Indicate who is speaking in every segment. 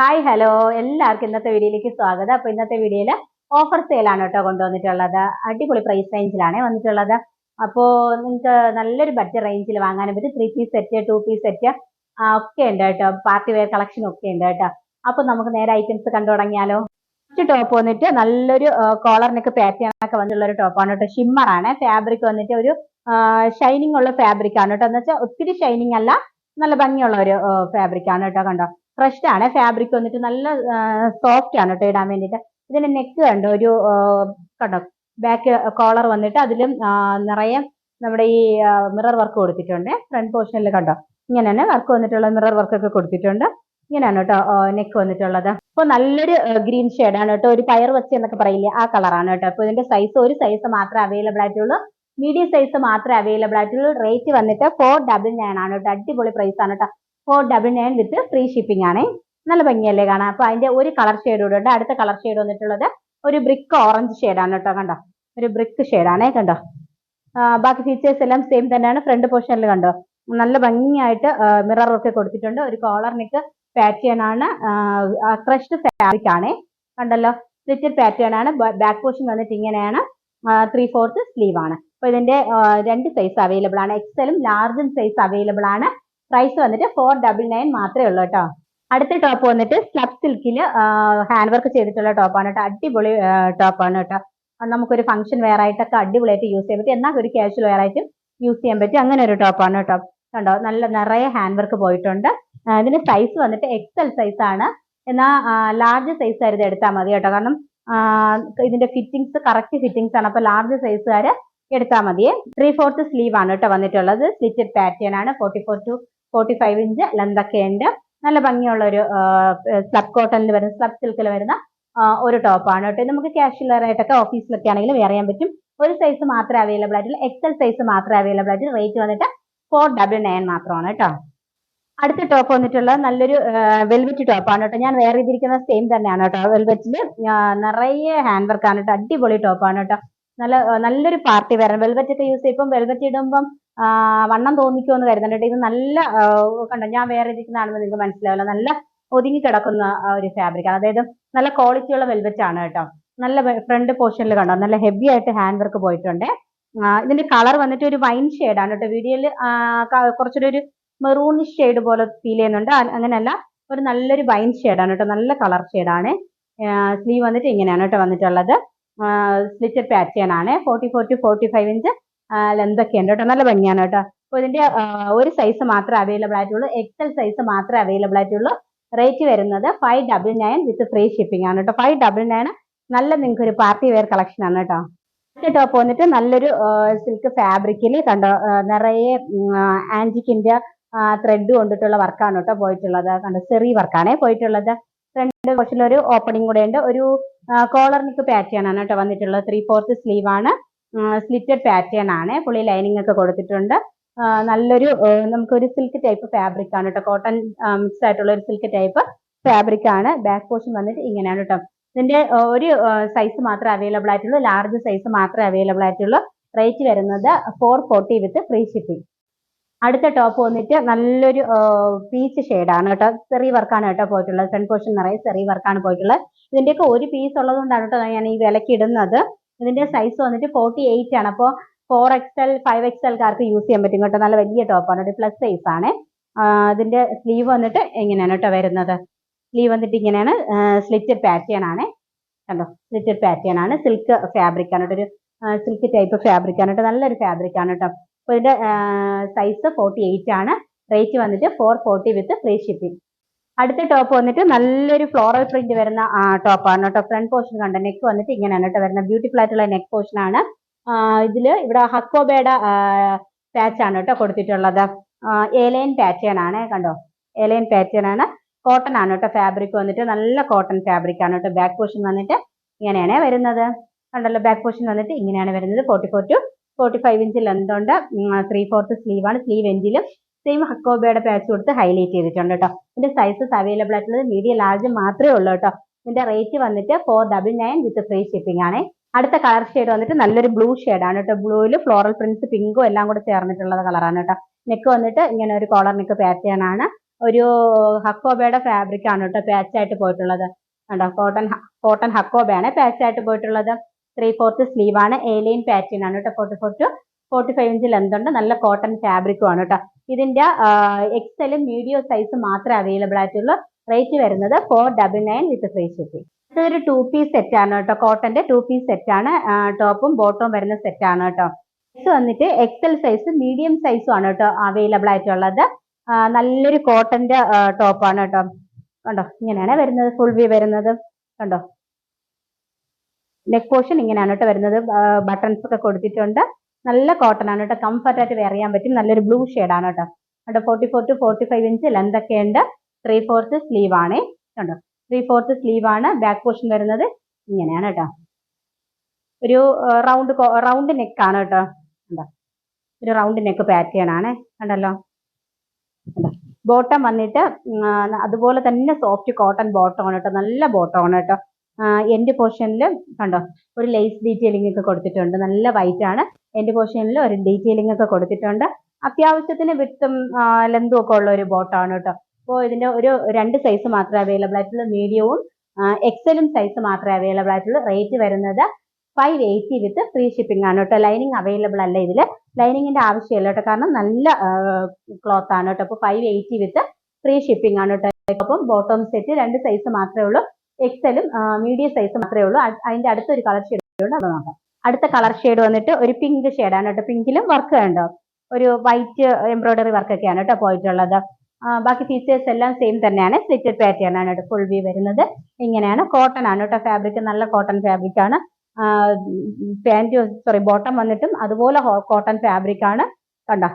Speaker 1: Hi hello എല്ലാവർക്കും ഇന്നത്തെ വീഡിയോയിലേക്ക് സ്വാഗതം. അപ്പൊ ഇന്നത്തെ വീഡിയോയിൽ ഓഫർ സെയിലാണ് കേട്ടോ കൊണ്ടുവന്നിട്ടുള്ളത്. അടിപൊളി പ്രൈസ് റേഞ്ചിലാണ് വന്നിട്ടുള്ളത്. അപ്പോൾ നിങ്ങൾക്ക് നല്ലൊരു ബഡ്ജറ്റ് റേഞ്ചിൽ വാങ്ങാനും പറ്റും. Three piece set two piece set ഒക്കെ ഉണ്ട് കേട്ടോ. പാർട്ടി വെയർ കളക്ഷൻ ഒക്കെ ഉണ്ട് കേട്ടോ. അപ്പൊ നമുക്ക് നേരെ ഐറ്റംസ് കണ്ടു തുടങ്ങിയാലോ. ഫസ്റ്റ് ടോപ്പ് വന്നിട്ട് നല്ലൊരു കോളറിനൊക്കെ പാറ്റേണൊക്കെ വന്നിട്ടുള്ള ഒരു ടോപ്പാണ് കേട്ടോ. ഷിമ്മർ ആണ്. ഫാബ്രിക് വന്നിട്ട് ഒരു ഷൈനിങ് ഉള്ള ഫാബ്രിക് ആണ് കേട്ടോ. എന്ന് വെച്ചാൽ ഒത്തിരി ഷൈനിങ് അല്ല നല്ല ഭംഗിയുള്ള ഒരു ഫാബ്രിക് ആണ് കേട്ടോ കണ്ടോ. ക്രഷ്ഡ് ആണ്. ഫാബ്രിക് വന്നിട്ട് നല്ല സോഫ്റ്റ് ആണ് കേട്ടോ ഇടാൻ വേണ്ടിയിട്ട് ഇതിന് നെക്ക് കണ്ടോ? ഒരു കണ്ടോ? ബാക്ക് കോളർ വന്നിട്ട് അതിലും നിറയെ നമ്മുടെ ഈ മിറർ വർക്ക് കൊടുത്തിട്ടുണ്ട്. ഫ്രണ്ട് പോർഷനിൽ കണ്ടോ? ഇങ്ങനെ തന്നെ വർക്ക് വന്നിട്ടുള്ള മിറർ വർക്ക് ഒക്കെ കൊടുത്തിട്ടുണ്ട്. ഇങ്ങനെയാണ് കേട്ടോ നെക്ക് വന്നിട്ടുള്ളത്. അപ്പോൾ നല്ലൊരു ഗ്രീൻ ആണ് കേട്ടോ ഒരു പയർ വച്ച് എന്നൊക്കെ പറയില്ലേ ആ കളറാണ് കേട്ടോ അപ്പോൾ ഇതിന്റെ സൈസ് ഒരു സൈസ് മാത്രമേ അവൈലബിൾ ആയിട്ടുള്ളൂ. മീഡിയം സൈസ് മാത്രമേ അവൈലബിൾ ആയിട്ടുള്ളൂ. റേറ്റ് വന്നിട്ട് ഫോർ ഡബിൾ നയൻ ആണ് കേട്ടോ അടിപൊളി പ്രൈസ് ആണ് കേട്ടോ four double nine with free shipping ആണ്. നല്ല ഭംഗിയല്ലേ കാണാൻ. അപ്പൊ അതിന്റെ ഒരു കളർ ഷെയ്ഡ് കൂടെ ഉണ്ട്. അടുത്ത കളർ ഷെയ്ഡ് വന്നിട്ടുള്ളത് ഒരു ബ്രിക്ക് ഓറഞ്ച് ആണ് കേട്ടോ കണ്ടോ? ഒരു ബ്രിക്ക് ആണേ കണ്ടോ? ബാക്കി ഫീച്ചേഴ്സ് എല്ലാം സെയിം തന്നെയാണ്. ഫ്രണ്ട് പോർഷനിൽ കണ്ടോ? നല്ല ഭംഗിയായിട്ട് മിറർ ഒക്കെ കൊടുത്തിട്ടുണ്ട്. ഒരു കോളർ നെക്ക് പാറ്റേൺ ആണ്. ക്രഷ്ഡ് ഫാബ്രിക് ആണേ കണ്ടല്ലോ? സ്ലിറ്റഡ് പാറ്റേൺ ആണ്. ബാക്ക് പോർഷൻ വന്നിട്ട് ഇങ്ങനെയാണ്. ത്രീ ഫോർത്ത് സ്ലീവ് ആണ്. അപ്പൊ ഇതിന്റെ രണ്ട് സൈസ് അവൈലബിൾ ആണ്. എക്സലും ലാർജും സൈസ് അവൈലബിൾ ആണ്. പ്രൈസ് വന്നിട്ട് ഫോർ ഡബിൾ നയൻ മാത്രമേ ഉള്ളൂ കേട്ടോ. അടുത്ത ടോപ്പ് വന്നിട്ട് സ്ലബ് സിൽക്കിൽ ഹാൻഡ് വർക്ക് ചെയ്തിട്ടുള്ള ടോപ്പാണ് കേട്ടോ. അടിപൊളി ടോപ്പാണ് കേട്ടോ. നമുക്കൊരു ഫംഗ്ഷൻ വെയർ ആയിട്ടൊക്കെ അടിപൊളിയായിട്ട് യൂസ് ചെയ്യാൻ പറ്റും. എന്നാൽ ഒരു ക്യാഷ്വൽ വെയർ ആയിട്ടും യൂസ് ചെയ്യാൻ പറ്റും. അങ്ങനെ ഒരു ടോപ്പാണ് കേട്ടോ. കണ്ടോ? നല്ല നിറയെ ഹാൻഡ് വർക്ക് പോയിട്ടുണ്ട്. ഇതിന്റെ സൈസ് വന്നിട്ട് എക്സൽ സൈസ് ആണ്. എന്നാൽ ലാർജ് സൈസ് ആയിരുന്നു എടുത്താൽ മതി കേട്ടോ. കാരണം ഇതിന്റെ ഫിറ്റിംഗ്സ് കറക്റ്റ് ഫിറ്റിംഗ്സ് ആണ്. അപ്പൊ ലാർജ് സൈസുകാര് എടുത്താൽ മതിയെ. ത്രീ ഫോർത്ത് സ്ലീവ് ആണ് കേട്ടോ വന്നിട്ടുള്ളത്. സ്ലിറ്റഡ് പാറ്റേൺ ആണ്. Forty four to forty five inch ലെന്തൊക്കെ ഉണ്ട്. നല്ല ഭംഗിയുള്ള ഒരു സ്ലബ് കോട്ടണിൽ വരുന്ന സ്ലബ് സിൽക്കിൽ വരുന്ന ഒരു ടോപ്പാണ് കേട്ടോ. നമുക്ക് കാഷ്വലർ ആയിട്ടൊക്കെ ഓഫീസിലൊക്കെ ആണെങ്കിലും വെയർ ചെയ്യാൻ പറ്റും. ഒരു സൈസ് മാത്രമേ അവൈലബിൾ ആയിട്ടുള്ളൂ എക്സൽ സൈസ് മാത്രമേ അവൈലബിൾ ആയിട്ടുള്ളൂ റേറ്റ് വന്നിട്ട് ഫോർ ഡബിൾ നയൻ മാത്രമാണ് കേട്ടോ. അടുത്ത ടോപ്പ് വന്നിട്ടുള്ള നല്ലൊരു വെൽവെറ്റ് ടോപ്പാണ് കേട്ടോ. ഞാൻ വേറെ ചെയ്തിരിക്കുന്ന സെയിം തന്നെയാണ് കേട്ടോ. വെൽവെറ്റിൽ നിറയെ ഹാൻഡ് വർക്കാണ് കേട്ടോ. അടിപൊളി ടോപ്പാണ് കേട്ടോ. നല്ല നല്ലൊരു പാർട്ടി വെയർ വെൽവെറ്റ് ഒക്കെ യൂസ് ചെയ്യുമ്പോൾ വെൽവെറ്റ് ഇടുമ്പം വണ്ണം തോന്നിക്കുമെന്ന് കരുതണ്ട ഇത് നല്ല കണ്ടോ ഞാൻ വേറെ ഇരിക്കുന്നതാണെന്ന് നിങ്ങൾക്ക് മനസ്സിലാവില്ല. നല്ല ഒതുങ്ങി കിടക്കുന്ന ഒരു ഫാബ്രിക് അതായത് നല്ല ക്വാളിറ്റിയുള്ള വെൽവെറ്റ് ആണ് കേട്ടോ. നല്ല ഫ്രണ്ട് പോർഷനിൽ കണ്ടോ നല്ല ഹെവി ആയിട്ട് ഹാൻഡ് വർക്ക് പോയിട്ടുണ്ട്. ഇതിന്റെ കളർ വന്നിട്ട് ഒരു വൈൻ ആണ് കേട്ടോ. വീഡിയോയിൽ കുറച്ചൊരു ഒരു മെറൂണിഷ് ഷെയ്ഡ് പോലെ ഫീൽ ചെയ്യുന്നുണ്ട്. അങ്ങനെയല്ല ഒരു നല്ലൊരു വൈൻ ആണ് കേട്ടോ. നല്ല കളർ ആണ്. സ്ലീവ് വന്നിട്ട് ഇങ്ങനെയാണ് കേട്ടോ വന്നിട്ടുള്ളത്. സ്ലിറ്റഡ് പാറ്റേൺ ആണ്. Forty four to forty five inch length ഒക്കെ ഉണ്ട് കേട്ടോ. നല്ല ഭംഗിയാണ് കേട്ടോ. അപ്പോൾ ഇതിന്റെ ഒരു സൈസ് മാത്രമേ അവൈലബിൾ ആയിട്ടുള്ളൂ. എക്സൽ സൈസ് മാത്രമേ അവൈലബിൾ ആയിട്ടുള്ളൂ. റേറ്റ് വരുന്നത് five double nine with free shipping ആണ് കേട്ടോ. ഫൈവ് ഡബിൾ നയൻ നല്ല നിങ്ങൾക്ക് ഒരു പാർട്ടി വെയർ കളക്ഷൻ ആണ് കേട്ടോ. അടുത്ത ടോപ്പ് വന്നിട്ട് നല്ലൊരു സിൽക്ക് ഫാബ്രിക്കിൽ കണ്ടോ നിറയെ ആന്റിക്കിന്റെ ത്രെഡ് കൊണ്ടിട്ടുള്ള വർക്കാണ് കേട്ടോ പോയിട്ടുള്ളത്. കണ്ടോ ചെറിയ വർക്കാണേ പോയിട്ടുള്ളത്. ഫ്രണ്ട് കുറച്ചിൽ ഒരു ഓപ്പണിംഗ് കൂടെ ഉണ്ട്. ഒരു കോളർ നിക്ക് പാറ്റേൺ ആണ് കേട്ടോ വന്നിട്ടുള്ളത്. ത്രീ ഫോർത്ത് സ്ലീവ് ആണ്. സ്ലിറ്റഡ് പാറ്റേൺ ആണ്. പുള്ളി ലൈനിങ് ഒക്കെ കൊടുത്തിട്ടുണ്ട്. നല്ലൊരു നമുക്കൊരു സിൽക്ക് ടൈപ്പ് ഫാബ്രിക് ആണ് കേട്ടോ കോട്ടൺ മിക്സ് ആയിട്ടുള്ള ഒരു സിൽക്ക് ടൈപ്പ് ഫാബ്രിക് ആണ്. ബാക്ക് പോർഷൻ വന്നിട്ട് ഇങ്ങനെയാണ് കേട്ടോ ഇതിന്റെ ഒരു സൈസ് മാത്രമേ അവൈലബിൾ ആയിട്ടുള്ളൂ. ലാർജ് സൈസ് മാത്രമേ അവൈലബിൾ ആയിട്ടുള്ളൂ. റേറ്റ് വരുന്നത് four forty with free shipping അടുത്ത ടോപ്പ് വന്നിട്ട് നല്ലൊരു പീച്ച് ആണ് കേട്ടോ ചെറിയ വർക്കാണ് കേട്ടോ പോയിട്ടുള്ളത്. ഫ്രണ്ട് പോർഷൻ നിറയെ ചെറിയ വർക്കാണ് പോയിട്ടുള്ളത്. ഇതിന്റെയൊക്കെ ഒരു പീസ് ഉള്ളത് കൊണ്ടാണ് കേട്ടോ ഞാൻ ഈ വിലക്ക് ഇടുന്നത്. ഇതിന്റെ സൈസ് വന്നിട്ട് ഫോർട്ടി എയ്റ്റ് ആണ് അപ്പോൾ ഫോർ എക്സൽ ഫൈവ് എക്സൽക്കാർക്ക് യൂസ് ചെയ്യാൻ പറ്റും കേട്ടോ. നല്ല വലിയ ടോപ്പാണ് ഒരു പ്ലസ് സൈസ് ആണ്. അതിന്റെ സ്ലീവ് വന്നിട്ട് എങ്ങനെയാണ് കേട്ടോ വരുന്നത്. സ്ലീവ് വന്നിട്ട് ഇങ്ങനെയാണ് സ്ലിറ്റഡ് പാറ്റേൺ ആണ്. കണ്ടോ? സ്ലിറ്റഡ് പാറ്റേൺ ആണ്. സിൽക്ക് ഫാബ്രിക് ആണ് ഒരു സിൽക്ക് ടൈപ്പ് ഫാബ്രിക് ആണ് കേട്ടോ. നല്ലൊരു ഫാബ്രിക് ആണ് കേട്ടോ. അപ്പോൾ ഇതിന്റെ സൈസ് ഫോർട്ടി എയ്റ്റ് ആണ്. റേറ്റ് വന്നിട്ട് four forty with free shipping അടുത്ത ടോപ്പ് വന്നിട്ട് നല്ലൊരു ഫ്ലോറൽ പ്രിന്റ് വരുന്ന ടോപ്പാണ് കേട്ടോ. ഫ്രണ്ട് പോർഷൻ കണ്ട? നെക്ക് വന്നിട്ട് ഇങ്ങനെയാണ് കേട്ടോ വരുന്നത്. ബ്യൂട്ടിഫുൾ ആയിട്ടുള്ള നെക്ക് പോർഷൻ ആണ്. ഇതിൽ ഇവിടെ ഹക്കോബയുടെ പാച്ച് ആണ് കേട്ടോ കൊടുത്തിട്ടുള്ളത്. ഏലൈൻ പാറ്റേൺ ആണ് കണ്ടോ? ഏലൈൻ പാറ്റേൺ ആണ്. കോട്ടൺ ആണ് കേട്ടോ ഫാബ്രിക് വന്നിട്ട്. നല്ല കോട്ടൺ ഫാബ്രിക് ആണ് കേട്ടോ. ബാക്ക് പോർഷൻ വന്നിട്ട് ഇങ്ങനെയാണ് വരുന്നത്. കണ്ടല്ലോ ബാക്ക് പോർഷൻ വന്നിട്ട് ഇങ്ങനെയാണ് വരുന്നത്. Forty four to forty five inch length ഉണ്ട് ത്രീ ഫോർത്ത് സ്ലീവ് ആണ് സ്ലീവ് എൻഡിലും സെയിം ഹക്കോബയുടെ പാച്ച് കൊടുത്ത് ഹൈലൈറ്റ് ചെയ്തിട്ടുണ്ട് കേട്ടോ ഇതിന്റെ സൈസസ് അവൈലബിൾ ആയിട്ടുള്ളത് മീഡിയം ലാർജ് മാത്രമേ ഉള്ളൂ കേട്ടോ ഇതിന്റെ റേറ്റ് വന്നിട്ട് four double nine with free shipping ആണ്. അടുത്ത കളർ ഷെയ്ഡ് വന്നിട്ട് നല്ലൊരു ബ്ലൂ ആണ് കേട്ടോ ബ്ലൂയിൽ ഫ്ലോറൽ പ്രിന്റ്സ് പിങ്കും എല്ലാം കൂടെ ചേർന്നിട്ടുള്ള കളറാണ് കേട്ടോ നെക്ക് വന്നിട്ട് ഇങ്ങനെ ഒരു കോളർ നെക്ക് പാറ്റേൺ ആണ്. ഒരു ഹക്കോബയുടെ ഫാബ്രിക് ആണ് കേട്ടോ പാച്ച് ആയിട്ട് പോയിട്ടുള്ളത്. കണ്ടോ? കോട്ടൺ കോട്ടൺ ഹക്കോബയാണ് പാച്ച് ആയിട്ട് പോയിട്ടുള്ളത്. ത്രീ ഫോർത്ത് സ്ലീവ് ആണ്. ഏലിയൻ പാറ്റേൺ ആണ് കേട്ടോ forty four to forty five inch length ഉണ്ട്. നല്ല കോട്ടൺ ഫാബ്രിക്കും ആണ് കേട്ടോ ഇതിന്റെ എക്സലും മീഡിയം സൈസ് മാത്രമേ അവൈലബിൾ ആയിട്ടുള്ളൂ. റേറ്റ് വരുന്നത് four double nine with free shipping ഇതൊരു ടു പീസ് സെറ്റ് ആണ് കേട്ടോ കോട്ടന്റെ ടു പീസ് സെറ്റ് ആണ്. ടോപ്പും ബോട്ടവും വരുന്ന സെറ്റ് ആണ് കേട്ടോ എക്സ് വന്നിട്ട് എക്സൽ സൈസ് മീഡിയം സൈസും ആണ് കേട്ടോ അവൈലബിൾ ആയിട്ടുള്ളത്. നല്ലൊരു കോട്ടന്റെ ടോപ്പാണ് കേട്ടോ കണ്ടോ? ഇങ്ങനെയാണ് വരുന്നത്. ഫുൾ വ്യൂ വരുന്നത്. കണ്ടോ? നെക്ക് പോർഷൻ ഇങ്ങനെയാണ് കേട്ടോ വരുന്നത്. ബട്ടൺസ് ഒക്കെ കൊടുത്തിട്ടുണ്ട്. നല്ല കോട്ടൺ ആണ് കേട്ടോ. കംഫർട്ട് ആയിട്ട് വെയർ ചെയ്യാൻ പറ്റും. നല്ലൊരു ബ്ലൂ ആണ് കേട്ടോ. കേട്ടോ forty four to forty five inch length ഒക്കെ ഉണ്ട്. ത്രീ ഫോർത്ത് സ്ലീവ് ആണ്. കണ്ടോ? ത്രീ ഫോർത്ത് സ്ലീവ് ആണ്. ബാക്ക് പോർഷൻ വരുന്നത് ഇങ്ങനെയാണ് കേട്ടോ. ഒരു റൗണ്ട് റൗണ്ട് നെക്ക് ആണ് കേട്ടോ. കണ്ടോ? ഒരു റൗണ്ട് നെക്ക് പാറ്റേൺ ആണ്. കണ്ടല്ലോ? ബോട്ടം വന്നിട്ട് അതുപോലെ തന്നെ സോഫ്റ്റ് കോട്ടൺ ബോട്ടം ആണ് കേട്ടോ. നല്ല ബോട്ടം ആണ് കേട്ടോ. എന്റെ പോർഷനിൽ കണ്ടോ? ഒരു ലേസ് ഡീറ്റെയിലിംഗ് ഒക്കെ കൊടുത്തിട്ടുണ്ട്. നല്ല വൈറ്റ് ആണ്. എന്റെ പോർഷനിൽ ഒരു ഡീറ്റെയിലിംഗ് ഒക്കെ കൊടുത്തിട്ടുണ്ട്. അത്യാവശ്യത്തിന് വിട്ടും ലെന്തും ഒക്കെ ഉള്ള ഒരു ബോട്ടാണ് കേട്ടോ അപ്പോൾ ഇതിന്റെ ഒരു രണ്ട് സൈസ് മാത്രമേ അവൈലബിൾ ആയിട്ടുള്ളൂ. മീഡിയവും എക്സലും സൈസ് മാത്രമേ അവൈലബിൾ ആയിട്ടുള്ളൂ. റേറ്റ് വരുന്നത് five eighty with free shipping ആണ് കേട്ടോ ലൈനിങ് അവൈലബിൾ അല്ല ഇതിൽ ലൈനിങ്ങിന്റെ ആവശ്യമില്ല കേട്ടോ കാരണം നല്ല ക്ലോത്ത് ആണ് കേട്ടോ അപ്പോൾ five eighty with free shipping ആണ് കേട്ടോ അപ്പം ബോട്ടം സെറ്റ് രണ്ട് സൈസ് മാത്രമേ ഉള്ളൂ. എക്സലും മീഡിയം സൈസ് മാത്രമേ ഉള്ളൂ. അതിന്റെ അടുത്തൊരു കളർ ഷെയ്ഡ് ഉണ്ട്. അത് നോക്കാം. അടുത്ത കളർ ഷെയ്ഡ് വന്നിട്ട് ഒരു പിങ്ക് ആണ് കേട്ടോ. പിങ്കിലും വർക്ക് ഉണ്ടോ ഒരു വൈറ്റ് എംബ്രോയിഡറി വർക്ക് ഒക്കെയാണ് കേട്ടോ പോയിട്ടുള്ളത്. ബാക്കി ഫീച്ചേഴ്സ് എല്ലാം സെയിം തന്നെയാണ്. സ്ലിറ്റഡ് പാറ്റേൺ ആണ് കേട്ടോ ഫുൾ വ്യൂ വരുന്നത്. ഇങ്ങനെയാണ്. കോട്ടൺ ആണ് കേട്ടോ ഫാബ്രിക് നല്ല കോട്ടൺ ഫാബ്രിക് ആണ്. പാന്റ് സോറി ബോട്ടം വന്നിട്ടും അതുപോലെ കോട്ടൺ ഫാബ്രിക് ആണ്. കണ്ടോ?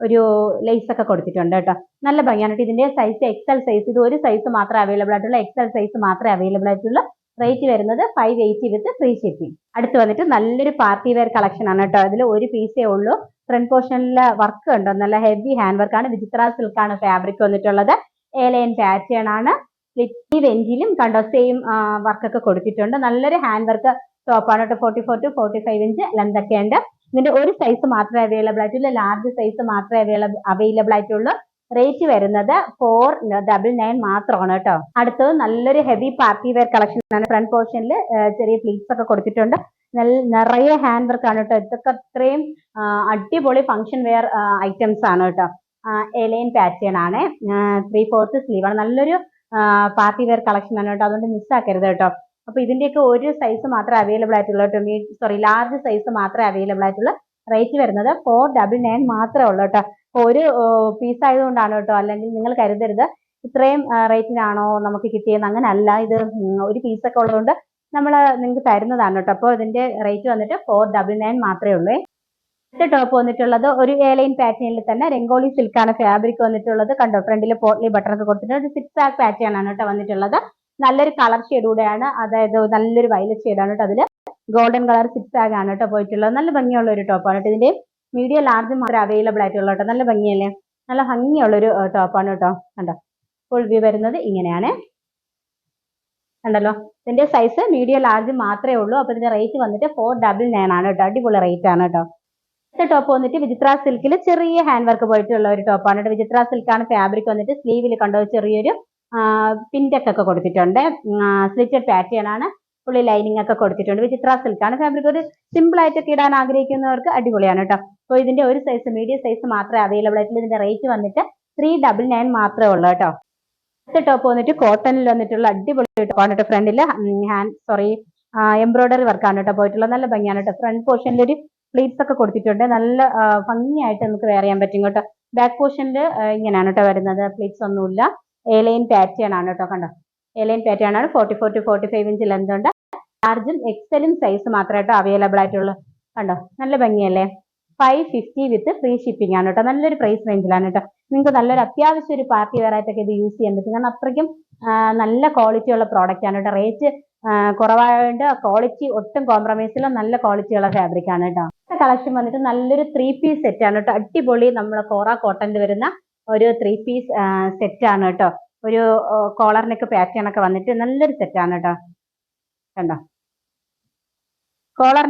Speaker 1: ഒരു ലേസ് ഒക്കെ കൊടുത്തിട്ടുണ്ട് കേട്ടോ. നല്ല ഭംഗിയാണ്. ഇതിന്റെ സൈസ് എക്സൽ സൈസ് ഇത് ഒരു സൈസ് മാത്രമേ അവൈലബിൾ ആയിട്ടുള്ള. എക്സൽ സൈസ് മാത്രമേ അവൈലബിൾ ആയിട്ടുള്ളൂ. റേറ്റ് വരുന്നത് five eighty with free shipping അടുത്ത് വന്നിട്ട് നല്ലൊരു പാർട്ടി വെയർ കളക്ഷൻ ആണ് കേട്ടോ. അതിൽ ഒരു പീസേ ഉള്ളൂ. ഫ്രണ്ട് പോർഷനിൽ വർക്ക് ഉണ്ടോ നല്ല ഹെവി ഹാൻഡ് വർക്ക് ആണ്. വിചിത്ര സിൽക്ക് ആണ് ഫാബ്രിക് വന്നിട്ടുള്ളത്. ഏലയൻ പാറ്റേൺ ആണ്. സ്ലിറ്റ് വെഞ്ചിലും കണ്ടോ? സെയിം വർക്കൊക്കെ കൊടുത്തിട്ടുണ്ട്. നല്ലൊരു ഹാൻഡ് വർക്ക് ടോപ്പാണ് കേട്ടോ. Forty four to forty five inch length ഒക്കെ ഉണ്ട്. ഇതിന്റെ ഒരു സൈസ് മാത്രമേ അവൈലബിൾ ആയിട്ടുള്ളൂ. ലാർജ് സൈസ് മാത്രമേ അവൈലബിൾ ആയിട്ടുള്ളൂ. റേറ്റ് വരുന്നത് ഫോർ ഡബിൾ നയൻ മാത്രമാണ് കേട്ടോ. അടുത്തത് നല്ലൊരു ഹെവി പാർട്ടി വെയർ കളക്ഷൻ ആണ്. ഫ്രണ്ട് പോർഷനിൽ ചെറിയ പ്ലീറ്റ്സ് ഒക്കെ കൊടുത്തിട്ടുണ്ട്. നല്ല നിറയെ ഹാൻഡ് വർക്ക് ആണ് കേട്ടോ. ഇതൊക്കെ അത്രയും അടിപൊളി ഫംഗ്ഷൻ വെയർ ഐറ്റംസ് ആണ് കേട്ടോ. എലൈൻ പാറ്റേൺ ആണ്. ത്രീ ഫോർത്ത് സ്ലീവ് ആണ്. നല്ലൊരു പാർട്ടി വെയർ കളക്ഷൻ ആണ് കേട്ടോ. അതുകൊണ്ട് മിസ്സാക്കരുത് കേട്ടോ. അപ്പൊ ഇതിന്റെയൊക്കെ ഒരു സൈസ് മാത്രമേ അവൈലബിൾ ആയിട്ടുള്ളൂ കേട്ടോ. സോറി ലാർജ് സൈസ് മാത്രമേ അവൈലബിൾ ആയിട്ടുള്ളൂ. റേറ്റ് വരുന്നത് ഫോർ ഡബിൾ നയൻ മാത്രമേ ഉള്ളൂ കേട്ടോ. ഒരു പീസ് ആയതുകൊണ്ടാണ് കേട്ടോ. അല്ലെങ്കിൽ നിങ്ങൾ കരുതരുത്. ഇത്രയും റേറ്റിനാണോ നമുക്ക് കിട്ടിയെന്ന്. അങ്ങനെ അല്ല ഇത് ഒരു പീസൊക്കെ ഉള്ളതുകൊണ്ട് നമ്മൾ നിങ്ങൾക്ക് തരുന്നതാണ് കേട്ടോ. അപ്പോൾ ഇതിന്റെ റേറ്റ് വന്നിട്ട് ഫോർ ഡബിൾ നയൻ മാത്രമേ ഉള്ളൂ. അടുത്ത ടോപ്പ് വന്നിട്ടുള്ളത് ഒരു എയർലൈൻ പാറ്റേണിൽ തന്നെ രംഗോളി സിൽക്കാണ് ഫാബ്രിക് വന്നിട്ടുള്ളത്. കണ്ടോ? ഫ്രണ്ടിൽ പോട്ട്ലി ബട്ടറൊക്കെ കൊടുത്തിട്ട് ഒരു സിക്സ് ആക്ക് പാറ്റേൺ ആണ് കേട്ടോ വന്നിട്ടുള്ളത്. നല്ലൊരു കളർ ഷെയ്ഡ് കൂടെയാണ്. അതായത് നല്ലൊരു വയലറ്റ് ഷെയ്ഡാണ് കേട്ടോ അതിൽ ഗോൾഡൻ കളർ സിക്സ് ആഗ് ആണ് കേട്ടോ പോയിട്ടുള്ളത്. നല്ല ഭംഗിയുള്ള ഒരു ടോപ്പാണ് കേട്ടോ ഇതിന്റെ മീഡിയം ലാർജ് മാത്രം അവൈലബിൾ ആയിട്ടുള്ള കേട്ടോ നല്ല ഭംഗിയല്ലേ? നല്ല ഭംഗിയുള്ളൊരു ടോപ്പാണ് കേട്ടോ കണ്ടോ? ഫുൾ വ്യൂ വരുന്നത് ഇങ്ങനെയാണ്. കണ്ടല്ലോ? ഇതിന്റെ സൈസ് മീഡിയം ലാർജ് മാത്രമേ ഉള്ളൂ. അപ്പൊ ഇതിന്റെ റേറ്റ് വന്നിട്ട് ഫോർ ഡബിൾ നയൻ ആണ് കേട്ടോ അടിപൊളി റേറ്റ് ആണ് കേട്ടോ അടുത്ത ടോപ്പ് വന്നിട്ട് വിചിത്ര സിൽക്കിൽ ചെറിയ ഹാൻഡ് വർക്ക് പോയിട്ടുള്ള ഒരു ടോപ്പാണ് കേട്ടോ വിചിത്ര സിൽക്കാണ് ഫാബ്രിക് വന്നിട്ട് സ്ലീവിൽ കണ്ടോ ചെറിയൊരു പിന്റൊക്കെ കൊടുത്തിട്ടുണ്ട്. സ്ലിറ്റഡ് പാറ്റേൺ ആണ്. പുള്ളി ലൈനിങ് ഒക്കെ കൊടുത്തിട്ടുണ്ട്. വിചിത്ര സിൽക്കാണ് ഫാബ്രിക് ഒരു സിമ്പിൾ ആയിട്ടൊക്കെ ഇടാൻ ആഗ്രഹിക്കുന്നവർക്ക് അടിപൊളിയാണ് കേട്ടോ. അപ്പോൾ ഇതിന്റെ ഒരു സൈസ് മീഡിയം സൈസ് മാത്രമേ അവൈലബിൾ ആയിട്ടുള്ളൂ. ഇതിന്റെ റേറ്റ് വന്നിട്ട് ത്രീ ഡബിൾ നയൻ മാത്രമേ ഉള്ളൂ കേട്ടോ. അടുത്ത ടോപ്പ് വന്നിട്ട് കോട്ടണിൽ വന്നിട്ടുള്ള അടിപൊളി ടോപ്പാണ് കേട്ടോ. ഫ്രണ്ടിൽ ഹാൻഡ് സോറി എംബ്രോയിഡറി വർക്കാണ് കേട്ടോ. പോയിട്ടുള്ളത്. നല്ല ഭംഗിയാണ് കേട്ടോ. ഫ്രണ്ട് പോർഷനിൽ ഒരു പ്ലീറ്റ്സ് ഒക്കെ കൊടുത്തിട്ടുണ്ട്. നല്ല ഭംഗിയായിട്ട് നമുക്ക് വെയർ ചെയ്യാൻ പറ്റും കേട്ടോ. ബാക്ക് പോർഷനിൽ ഇങ്ങനെയാണ് കേട്ടോ വരുന്നത്. പ്ലീറ്റ്സ് ഒന്നുമില്ല. എലൈൻ പാറ്റേൺ ആണ് കേട്ടോ. കണ്ടോ? എലൈൻ പാറ്റേൺ ആണ്. Forty four to forty five inch length ഉണ്ട് ലാർജും എക്സലും സൈസ് മാത്രമേ കേട്ടോ അവൈലബിൾ ആയിട്ടുള്ളൂ. കണ്ടോ? നല്ല ഭംഗിയല്ലേ? Five fifty with free shipping ആണ് കേട്ടോ. നല്ലൊരു പ്രൈസ് റേഞ്ചിലാണ് കേട്ടോ. നിങ്ങൾക്ക് നല്ലൊരു അത്യാവശ്യം ഒരു പാർട്ടി വെയർ ആയിട്ടൊക്കെ ഇത് യൂസ് ചെയ്യാൻ പറ്റും. കാരണം അത്രയ്ക്കും നല്ല ക്വാളിറ്റി ഉള്ള പ്രോഡക്റ്റ് ആണ് കേട്ടോ. റേറ്റ് കുറവായതുകൊണ്ട് ക്വാളിറ്റി ഒട്ടും കോംപ്രമൈസ് ഇല്ല. നല്ല ക്വാളിറ്റി ഉള്ള ഫാബ്രിക് ആണ് കേട്ടോ. കളക്ഷൻ വന്നിട്ട് നല്ലൊരു ത്രീ പീസ് സെറ്റ് ആണ് കേട്ടോ. അടിപൊളി നമ്മളെ കോറ കോട്ടണിൽ വരുന്ന ഒരു ത്രീ പീസ് സെറ്റ് ആണ് കേട്ടോ. ഒരു കോളറിനൊക്കെ പാറ്റേൺ ഒക്കെ വന്നിട്ട് നല്ലൊരു സെറ്റാണ് കേട്ടോ കണ്ടോ? കോളർ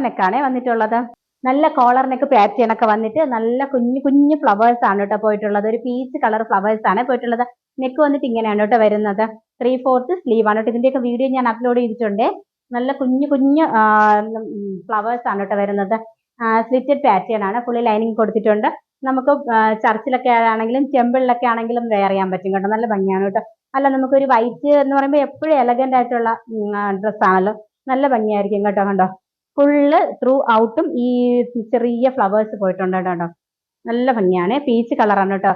Speaker 1: വന്നിട്ടുള്ളത്. നല്ല കോളറിനൊക്കെ പാറ്റേൺ ഒക്കെ വന്നിട്ട് നല്ല കുഞ്ഞു കുഞ്ഞു ഫ്ലവേഴ്സ് ആണ് കേട്ടോ പോയിട്ടുള്ളത്. ഒരു പീച്ച് കളർ ഫ്ലവേഴ്സ് ആണ് പോയിട്ടുള്ളത്. നെക്ക് വന്നിട്ട് ഇങ്ങനെയാണ് കേട്ടോ വരുന്നത്. ത്രീ ഫോർത്ത് സ്ലീവ് ആണ് കേട്ടോ ഇതിന്റെയൊക്കെ വീഡിയോ ഞാൻ അപ്ലോഡ് ചെയ്തിട്ടുണ്ട്. നല്ല കുഞ്ഞു കുഞ്ഞു ഫ്ലവേഴ്സ് ആണ് കേട്ടോ വരുന്നത്. സ്ലിറ്റഡ് പാറ്റേൺ ആണ്. ഫുള്ളി ലൈനിങ് കൊടുത്തിട്ടുണ്ട്. നമുക്ക് ചർച്ചിലൊക്കെ ആണെങ്കിലും ടെമ്പിളിലൊക്കെ ആണെങ്കിലും വെയർ ചെയ്യാൻ പറ്റും കേട്ടോ. നല്ല ഭംഗിയാണ് കേട്ടോ. അല്ല നമുക്കൊരു വൈറ്റ് എന്ന് പറയുമ്പോൾ എപ്പോഴും എലഗന്റ് ആയിട്ടുള്ള ഡ്രസ്സാണല്ലോ നല്ല ഭംഗിയായിരിക്കും കേട്ടോ കണ്ടോ? ഫുള്ള് ത്രൂ ഔട്ടും ഈ ചെറിയ ഫ്ലവേഴ്സ് പോയിട്ടുണ്ട് കേട്ടോ നല്ല ഭംഗിയാണ്. പീച്ച് കളറാണ് കേട്ടോ.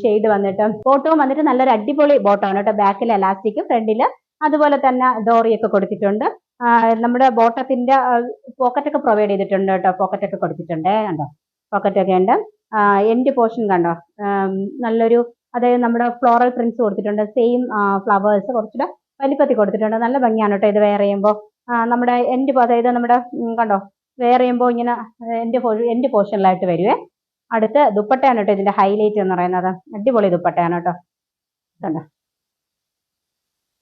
Speaker 1: ഷെയ്ഡ് വന്നിട്ട്. ബോട്ടവും വന്നിട്ട് നല്ലൊരു അടിപൊളി ബോട്ടമാണ് കേട്ടോ. ബാക്കിൽ എലാസ്റ്റിക് ഫ്രണ്ടിൽ അതുപോലെ തന്നെ ഡോറിയൊക്കെ കൊടുത്തിട്ടുണ്ട്. നമ്മുടെ ബോട്ടത്തിന്റെ പോക്കറ്റ് ഒക്കെ പ്രൊവൈഡ് ചെയ്തിട്ടുണ്ട് കേട്ടോ. പോക്കറ്റ് ഒക്കെ കൊടുത്തിട്ടുണ്ട് കണ്ടോ? പോക്കറ്റ് ഒക്കെ ഉണ്ട്. എൻഡ് പോർഷൻ കണ്ടോ? നല്ലൊരു അതായത് നമ്മുടെ ഫ്ലോറൽ പ്രിന്റ്സ് കൊടുത്തിട്ടുണ്ട്. സെയിം ഫ്ലവേഴ്സ് കുറച്ചുകൂടെ വലിപ്പത്തിൽ കൊടുത്തിട്ടുണ്ട്. നല്ല ഭംഗിയാണ് കേട്ടോ ഇത് വെയർ ചെയ്യുമ്പോൾ നമ്മുടെ എൻഡ് അതായത് നമ്മുടെ കണ്ടോ? വെയർ ചെയ്യുമ്പോൾ ഇങ്ങനെ എൻഡ് എൻഡ് പോർഷനിലായിട്ട് വരുവേ. അടുത്ത് ദുപ്പട്ടയാണ് കേട്ടോ ഇതിന്റെ ഹൈലൈറ്റ് എന്ന് പറയുന്നത്. അടിപൊളി ദുപ്പട്ടയാണ് കേട്ടോ. കണ്ടോ?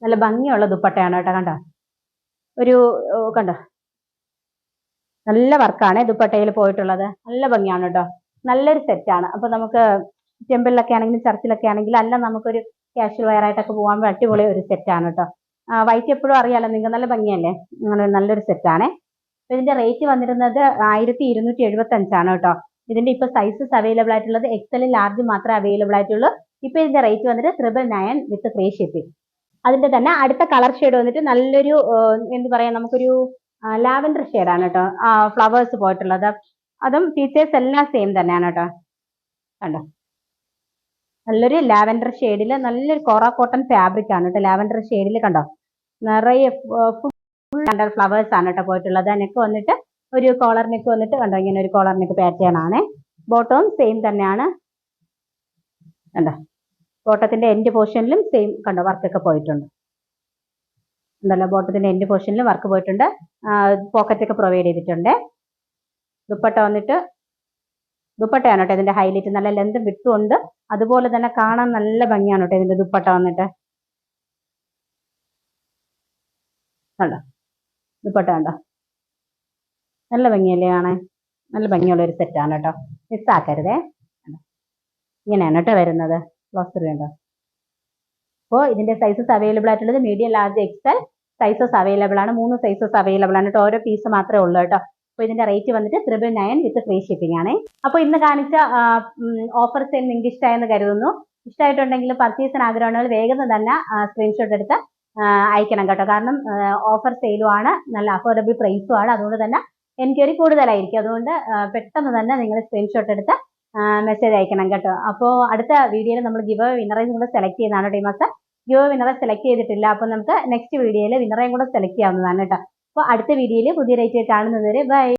Speaker 1: നല്ല ഭംഗിയുള്ള ദുപ്പട്ടയാണ് കേട്ടോ കണ്ടോ? ഒരു കണ്ടോ? നല്ല വർക്കാണ് ദുപ്പട്ടയിൽ പോയിട്ടുള്ളത്. നല്ല ഭംഗിയാണ് കേട്ടോ നല്ലൊരു സെറ്റാണ് അപ്പൊ നമുക്ക് ടെമ്പിളിലൊക്കെ ആണെങ്കിലും ചർച്ചിലൊക്കെ ആണെങ്കിലും അല്ല നമുക്കൊരു കാഷ്വൽ വെയർ ആയിട്ടൊക്കെ പോകാൻ അടിപൊളി ഒരു സെറ്റാണ് കേട്ടോ വൈറ്റ് എപ്പോഴും അറിയാലോ? നിങ്ങൾക്ക് നല്ല ഭംഗിയല്ലേ? അങ്ങനെ നല്ലൊരു സെറ്റാണ് ഇതിന്റെ റേറ്റ് വന്നിരുന്നത് ആയിരത്തി ഇരുന്നൂറ്റി എഴുപത്തി അഞ്ചാണ് കേട്ടോ ഇതിന്റെ ഇപ്പൊ സൈസസ് അവൈലബിൾ ആയിട്ടുള്ളത് എക്സൽ ലാർജ് മാത്രമേ അവൈലബിൾ ആയിട്ടുള്ളൂ. ഇപ്പൊ ഇതിന്റെ റേറ്റ് വന്നിട്ട് triple nine with free shipping അതിന്റെ തന്നെ അടുത്ത കളർ ഷെയ്ഡ് വന്നിട്ട് നല്ലൊരു എന്ത് പറയാ നമുക്കൊരു ലാവൻഡർ ആണ് കേട്ടോ. ഫ്ലവേഴ്സ് പോയിട്ടുള്ളത്. അതും ഫീച്ചേഴ്സ് എല്ലാം സെയിം തന്നെയാണ് കേട്ടോ. കണ്ടോ? നല്ലൊരു ലാവൻഡർ ഷെയ്ഡിൽ നല്ലൊരു കോറ കോട്ടൺ ഫാബ്രിക് ആണ് കേട്ടോ. ലാവൻഡർ ഷെയ്ഡിൽ കണ്ടോ? നിറയെ ഫുൾ ഫ്ലവേഴ്സ് ആണ് കേട്ടോ പോയിട്ടുള്ളത്. നെക്ക് വന്നിട്ട് ഒരു കോളർ നെക്ക് വന്നിട്ട് കണ്ടോ ഇങ്ങനെ ഒരു കോളർ നെക്ക് പാറ്റേൺ ആണ്. ബോട്ടവും സെയിം തന്നെയാണ്. കണ്ടോ? ബോട്ടത്തിന്റെ എൻഡ് പോർഷനിലും സെയിം കണ്ടോ വർക്കൊക്കെ പോയിട്ടുണ്ട്. ഉണ്ടല്ലോ ബോട്ടത്തിന്റെ എൻഡ് പോർഷനിലും വർക്ക് പോയിട്ടുണ്ട്. പോക്കറ്റ് ഒക്കെ പ്രൊവൈഡ് ചെയ്തിട്ടുണ്ട്. ദുപ്പട്ട വന്നിട്ട് ദുപ്പട്ടയാണ് കേട്ടോ ഇതിന്റെ ഹൈലൈറ്റ് നല്ല ലെന്ത് വിട്ടുകൊണ്ട് അതുപോലെ തന്നെ കാണാൻ നല്ല ഭംഗിയാണ് കേട്ടോ ഇതിന്റെ ദുപ്പട്ട വന്നിട്ട്. കണ്ടോ? ദുപ്പട്ട കണ്ടോ? നല്ല ഭംഗിയല്ലേ കാണേ നല്ല ഭംഗിയുള്ള ഒരു സെറ്റാണ് കേട്ടോ മിസ്സാക്കരുതേ. ഇങ്ങനെയാണ് കേട്ടോ വരുന്നത്. ബ്ലൗസ് വേണ്ടോ. അപ്പോൾ ഇതിന്റെ സൈസസ് അവൈലബിൾ ആയിട്ടുള്ളത് medium large XL sizes available ആണ്. മൂന്ന് സൈസസ് അവൈലബിൾ ആണ്. കേട്ടോ ഓരോ പീസ് മാത്രമേ ഉള്ളൂ കേട്ടോ. അപ്പോൾ ഇതിന്റെ റേറ്റ് വന്നിട്ട് triple nine with free shipping ആണ്. അപ്പോൾ ഇന്ന് കാണിച്ച ഓഫർ സെയിൽ നിങ്ങൾക്ക് ഇഷ്ടമായെന്ന് കരുതുന്നു. ഇഷ്ടമായിട്ടുണ്ടെങ്കിൽ പർച്ചേസിന് ആഗ്രഹമാണെങ്കിൽ വേഗം തന്നെ സ്ക്രീൻഷോട്ട് എടുത്ത് അയക്കണം കേട്ടോ. കാരണം ഓഫർ സെയിലും ആണ്. നല്ല അഫോർഡബിൾ പ്രൈസും ആണ്. അതുകൊണ്ട് തന്നെ എൻക്വയറി കൂടുതലായിരിക്കും. അതുകൊണ്ട് പെട്ടെന്ന് തന്നെ നിങ്ങൾ സ്ക്രീൻഷോട്ട് എടുത്ത് മെസ്സേജ് അയക്കണം കേട്ടോ. അപ്പോൾ അടുത്ത വീഡിയോയിൽ നമ്മൾ ഗിവ് വിന്നറേയും കൂടെ സെലക്ട് ചെയ്യുന്നതാണ് ടീമസ് ഗിവ് വിന്നറെ സെലക്ട് ചെയ്തിട്ടില്ല. അപ്പോൾ നമുക്ക് നെക്സ്റ്റ് വീഡിയോയിൽ വിന്നറേയും കൂടെ സെലക്ട് ചെയ്യാവുന്നതാണ് കേട്ടോ. അപ്പോൾ അടുത്ത വീഡിയോയിൽ പുതിയ റേറ്റ് കാണുന്നത് വരെ ബൈ